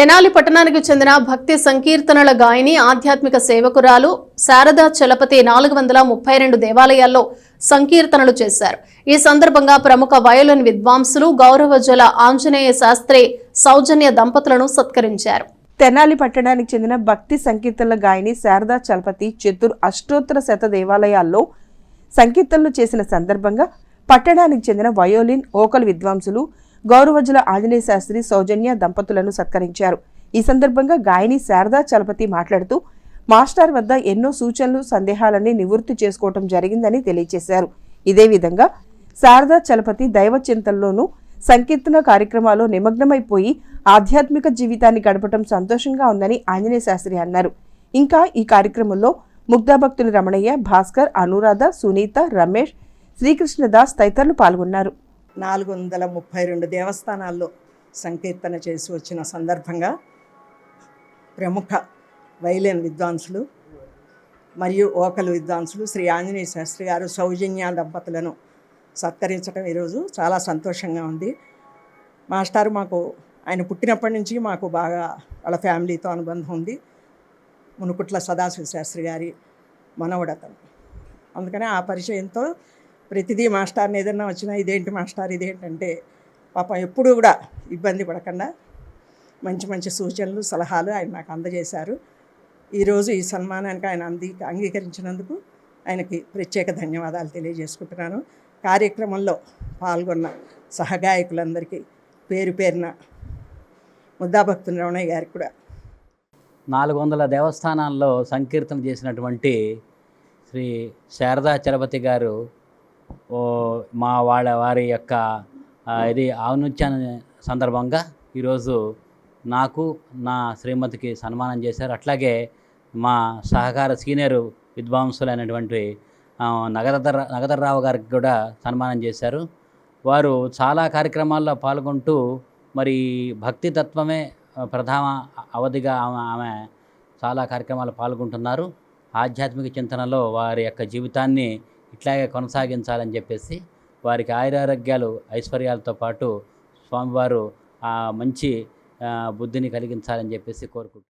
తెనాలి పట్టణానికి చెందిన భక్తి సంకీర్తనల గాయని ఆధ్యాత్మిక సేవకురాలు శారదా చలపతి నాలుగు వందల ముప్పై రెండు దేవాలయాల్లో సంకీర్తనలు చేశారు. ఈ సందర్భంగా ప్రముఖ వయోలిన్ విద్వాంసులు గౌరవజల ఆంజనేయ శాస్త్రి సౌజన్య దంపతులను సత్కరించారు. తెనాలి పట్టణానికి చెందిన భక్తి సంకీర్తనల గాయని శారదా చలపతి చతుర్ అష్టోత్తర శత దేవాలయాల్లో సంకీర్తనలు చేసిన సందర్భంగా పట్టణానికి చెందిన వయోలిన్ ఓకల్ విద్వాంసులు గౌరవజుల ఆంజనేయ శాస్త్రి సౌజన్య దంపతులను సత్కరించారు. ఈ సందర్భంగా గాయని శారదా చలపతి మాట్లాడుతూ మాస్టర్ వద్ద ఎన్నో సూచనలు సందేహాలన్నీ నివృత్తి చేసుకోవటం జరిగిందని తెలియజేశారు ఇదే విధంగా శారదా చలపతి దైవ చింతనలోనూ సంకీర్తన కార్యక్రమాల్లో నిమగ్నమైపోయి ఆధ్యాత్మిక జీవితాన్ని గడపటం సంతోషంగా ఉందని ఆంజనేయ శాస్త్రి అన్నారు. ఇంకా ఈ కార్యక్రమంలో ముగ్ధాభక్తులు రమణయ్య భాస్కర్ అనురాధ సునీత రమేష్ శ్రీకృష్ణదాస్ తదితరులు పాల్గొన్నారు. నాలుగు వందల ముప్పై రెండు దేవస్థానాల్లో సంకీర్తన చేసి వచ్చిన సందర్భంగా ప్రముఖ వైలిన్ విద్వాంసులు మరియు ఓకలు విద్వాంసులు శ్రీ ఆంజనేయ శాస్త్రి గారు సౌజన్య దంపతులను సత్కరించడం ఈరోజు చాలా సంతోషంగా ఉంది. మాస్టారు మాకు ఆయన పుట్టినప్పటి నుంచి మాకు బాగా వాళ్ళ ఫ్యామిలీతో అనుబంధం ఉంది. మునుకుట్ల సదాశివ శాస్త్రి గారి మనవడతను. అందుకనే అందుకని ఆ పరిచయంతో ప్రతిదీ మాస్టర్ని ఏదన్నా వచ్చినా ఇదేంటి మాస్టర్ ఇదేంటంటే పాపం ఎప్పుడూ కూడా ఇబ్బంది పడకుండా మంచి మంచి సూచనలు సలహాలు ఆయన నాకు అందజేశారు. ఈరోజు ఈ సన్మానానికి ఆయన అంది అంగీకరించినందుకు ఆయనకి ప్రత్యేక ధన్యవాదాలు తెలియజేసుకుంటున్నాను. కార్యక్రమంలో పాల్గొన్న సహగాయకులందరికీ పేరు పేరున ముద్దాభక్తుని రమణయ్య గారికి కూడా నాలుగు వందల దేవస్థానాల్లో సంకీర్తన చేసినటువంటి శ్రీ శారదా చలపతి గారు మా వాళ్ళ వారి యొక్క ఇది ఔన్నత్యాన్ని సందర్భంగా ఈరోజు నాకు నా శ్రీమతికి సన్మానం చేశారు. అట్లాగే మా సహకార సీనియర్ విద్వాంసులైనటువంటి ఆ, నగదర నగదర్రావు గారికి కూడా సన్మానం చేశారు. వారు చాలా కార్యక్రమాల్లో పాల్గొంటూ మరి భక్తి తత్వమే ప్రధాన అవధిగా ఆమె ఆమె చాలా కార్యక్రమాలు పాల్గొంటున్నారు. ఆధ్యాత్మిక చింతనలో వారి యొక్క జీవితాన్ని ఇట్లాగే కొనసాగించాలని చెప్పేసి వారికి ఆయురారోగ్యాలు ఐశ్వర్యాలతో పాటు స్వామివారు ఆ మంచి బుద్ధిని కలిగించాలని చెప్పేసి కోరుకుంటున్నాను.